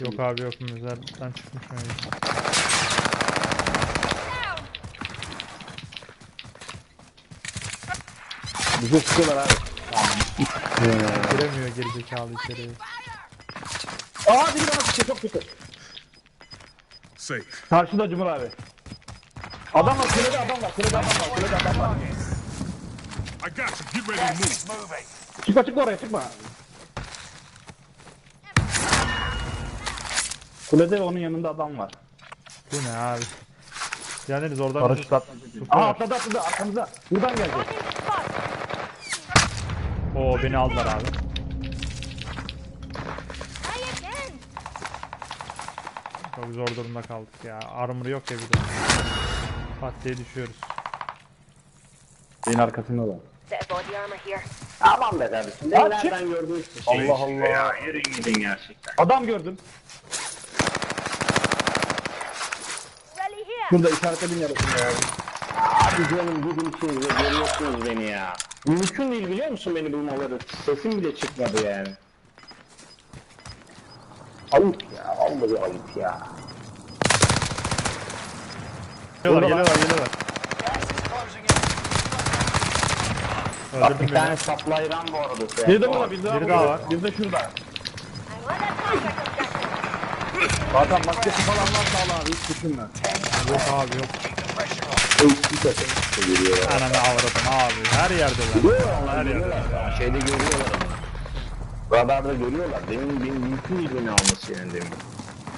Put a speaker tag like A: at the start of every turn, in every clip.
A: Yok abi yok mezardan çıkmış mıydı?
B: Bize sıkıyorlar abi.
A: Giremiyor gerizekalı içeriye.
B: Aa biri bana sıkıyor çok kötü.
C: Safe.
B: Karşıda Cumhur abi. Adam var, kulede adam var, kulede adam var, kulede adam var.
C: I got you. Get ready to move.
B: Çıkma çıkma oraya çıkma. Kulede ve onun yanında adam var.
A: Bu ne abi? Yaneriz oradan
B: Paraşüt atladı. Aa atladı atladı arkamıza. Buradan gelecek.
A: Oo beni aldılar abi. Çok zor durumda kaldık ya. Armor yok ya bir de. Pat diye düşüyoruz.
B: Beyin arkasında da.
D: Aman be Nereden gördünüz ki şeyi?
B: Allah Allah.
D: Ya yürüyün gidin gerçekten.
B: Adam gördüm.
E: Rally here.
B: Şurada işaretledim yarısında ya.
D: Abi canım gidin içinize görüyorsunuz beni ya. Mümkün değil biliyor musun beni bulmaları? Sesim bile çıkmadı yani. Ayıp ya. Vallahi ayıp ya.
A: Geliyorlar geliyorlar geliyorlar.
D: Bak
A: Öldürdüm
D: bir
A: beni.
D: tane saplayran bu arada. Şey.
B: Bir de burada, bir de
A: Biri
B: burada.
A: daha var.
B: Bir de şurada.
E: I want that contract objective.
B: Zaten maskesi falan varsa al abi hiç düşünme.
A: Yok abi yok.
D: Bir takım geliyorlar.
A: Ananı avradım abi. Her yerdeler.
D: Görüyorlar,
A: Her
D: ya, Şeyde görüyorlar ama. Radarda görüyorlar. Benim, benim mümkün değil beni alması yani demin.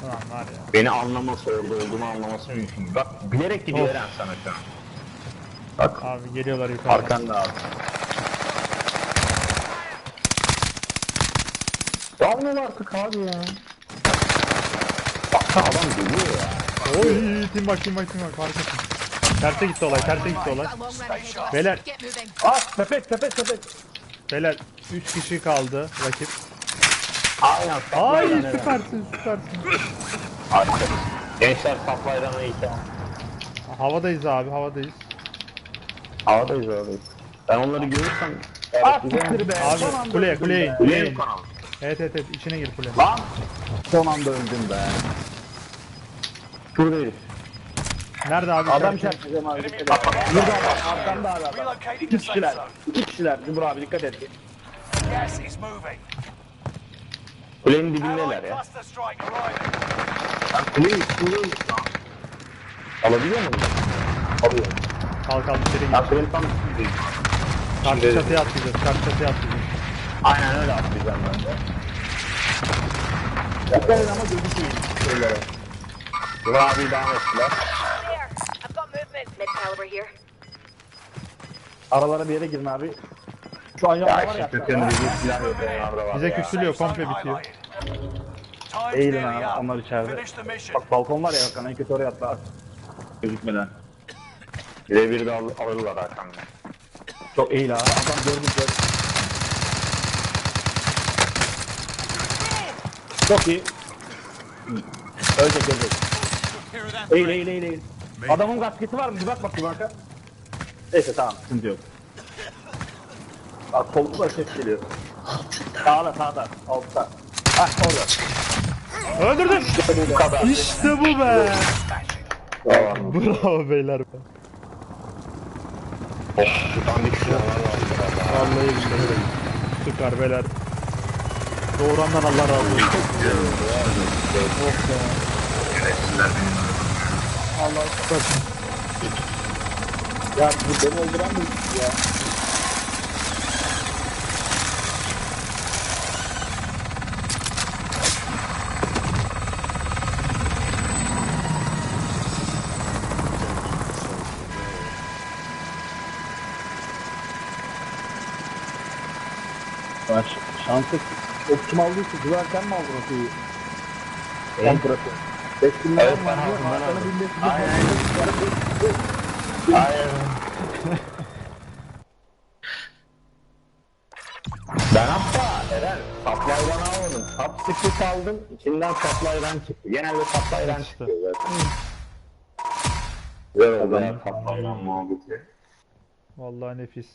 A: Ulan var ya.
D: Beni anlaması, orada olduğumu anlaması mümkün. Bak bilerek gidiyor. Eren sana şu an. Bak
A: Abi geliyorlar yukarıdan.
D: arkanda abi. Dalma artık abi ya. Adam geliyor ya.
A: Oy tim bak tim bak tim bak harikasın. Terse gitti olay terse gitti olay. Beyler.
B: Aa sepet sepet sepet.
A: beyler 3 kişi kaldı rakip.
D: Aynen
A: Ay süpersin süpersin.
D: Harika. Gençler saplayran'a iyi tamam.
A: Havadayız abi havadayız.
D: Havadayız havadayız. Ben onları görürsem... Evet, güzel.
B: siktir be.
A: Abi kuleye kuleye kuleye.
D: Kuleye mi kanal?
A: Evet evet evet içine gir kule.
D: Lan!
B: Son anda öldüm be.
D: Şurada herif.
A: Nerede abi?
B: Adam
A: işaret?
B: çarpacağım abi. Burada adam arkamda abi adam. İki kişiler. İki kişiler. Cumhur abi dikkat et.
D: Kulenin dibindeler ya. Şu an. Alabiliyor muyum? Alıyorum.
A: Kalk kalk içeri gir.
D: Ben kulenin tam üstündeyim.
A: Karşı çatıya atlayacağız. Karşı çatıya atlayacağız.
D: Aynen öyle atlayacağım ben de.
B: Dikkat et ama gözüküyor.
D: Şeylere. Dur abi devam ettiler.
E: There. I've got movement. Mid caliber here.
B: Aralara bir yere girin abi. Şu ayağı
D: Ya
B: var
D: işte
B: ya.
D: silah yok var
A: Bize
D: ya.
A: küsülüyor komple bitiyor.
B: Eğilin
F: nearly
B: abi
F: up.
B: onlar içeride.
F: Finish the mission.
B: Bak balkon var ya Hakan en kötü oraya atla. Gözükmeden.
D: Birebir de al alırlar arkamda.
B: Çok eğil abi. Adam gördüm gördüm. Çok iyi. Ölecek ölecek. Eğil eğil eğil eğil. Adamın gasketi var mı? Bir bak bakayım Hakan. Neyse tamam sıkıntı yok. Bak solda ses geliyor. Sağda sağda. Altta. Hah orada.
A: Öldürdüm.
D: Bu kadar.
A: İşte bu be.
D: Tamam.
A: Bravo beyler be.
D: Oh, şu dandik silahlar var.
A: Vallahi billahi. Süper beyler. Doğurandan Allah razı olsun.
B: Allah süpersin. Ya bu beni öldüren mi ya? Ş- şansı o kim aldıysa güven sen mi aldın o şeyi?
D: Evet, ben
B: aldın?
D: ben
B: Sana
D: aldım.
B: bin beş yüz
D: Aynen. Hayır. Ben hatta Eren saplayran almadım. Sap sıkı aldım. İçinden saplayran çıktı. Genelde saplayran çıkıyor zaten. Güzel oldu ya saplayran muhabbeti.
A: Vallahi nefis.